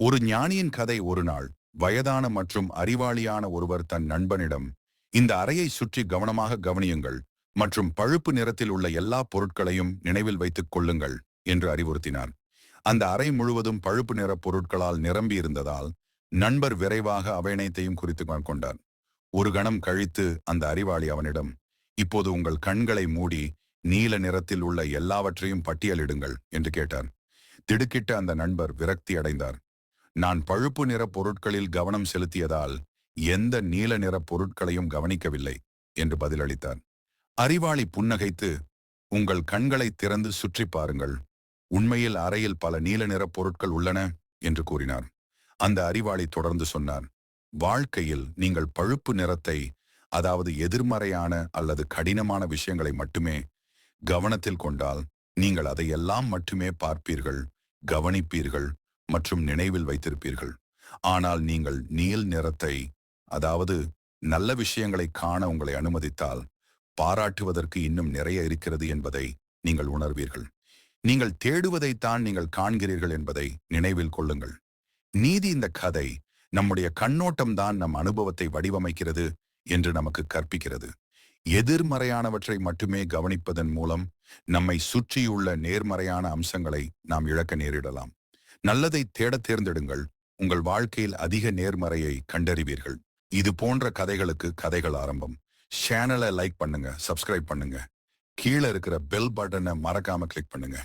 ஒரு ஞானியின் கதை ஒரு நாள் வயதான மற்றும் அறிவாளியான ஒருவர் தன் நண்பனிடம் இந்த அறையை சுற்றி கவனமாக கவனியுங்கள் மற்றும் பழுப்பு நிறத்தில் உள்ள எல்லா பொருட்களையும் நினைவில் வைத்துக் கொள்ளுங்கள் என்று அறிவுறுத்தினார். அந்த அறை முழுவதும் பழுப்பு நிற பொருட்களால் நிரம்பி இருந்ததால் நண்பர் விரைவாக அவையனைத்தையும் குறித்து கொண்டார். ஒரு கணம் கழித்து அந்த அறிவாளி அவனிடம் இப்போது உங்கள் கண்களை மூடி நீல நிறத்தில் உள்ள எல்லாவற்றையும் பட்டியலிடுங்கள் என்று கேட்டார். திடுக்கிட்ட அந்த நண்பர் விரக்தி அடைந்தார். நான் பழுப்பு நிற பொருட்களில் கவனம் செலுத்தியதால் எந்த நீல நிற பொருட்களையும் கவனிக்கவில்லை என்று பதிலளித்தார். அறிவாளி புன்னகைத்து உங்கள் கண்களை திறந்து சுற்றி பாருங்கள். உண்மையில் அறையில் பல நீல நிற பொருட்கள் உள்ளன என்று கூறினார். அந்த அறிவாளி தொடர்ந்து சொன்னார் வாழ்க்கையில் நீங்கள் பழுப்பு நிறத்தை அதாவது எதிர்மறையான அல்லது கடினமான விஷயங்களை மட்டுமே கவனத்தில் கொண்டால் நீங்கள் அதையெல்லாம் மட்டுமே பார்ப்பீர்கள் கவனிப்பீர்கள் மற்றும் நினைவில் வைத்திருப்பீர்கள். ஆனால் நீங்கள் நீல் நிறத்தை அதாவது நல்ல விஷயங்களை காண உங்களை அனுமதித்தால் பாராட்டுவதற்கு இன்னும் நிறைய இருக்கிறது என்பதை நீங்கள் உணர்வீர்கள். நீங்கள் தேடுவதைத்தான் நீங்கள் காண்கிறீர்கள் என்பதை நினைவில் கொள்ளுங்கள். நீதி இந்த கதை நம்முடைய கண்ணோட்டம் தான் நம் அனுபவத்தை வடிவமைக்கிறது என்று நமக்கு கற்பிக்கிறது. எதிர்மறையானவற்றை மட்டுமே கவனிப்பதன் மூலம் நம்மை சுற்றியுள்ள நேர்மறையான அம்சங்களை நாம் இழக்க நேரிடலாம். நல்லதை தேடத் தேர்ந்தெடுங்கள். உங்கள் வாழ்க்கையில் அதிக நேர்மறையை கண்டறிவீர்கள். இது போன்ற கதைகளுக்கு கதைகள் ஆரம்பம். சேனலை லைக் பண்ணுங்க சப்ஸ்கிரைப் பண்ணுங்க. கீழே இருக்கிற பெல் பட்டனை மறக்காம கிளிக் பண்ணுங்க.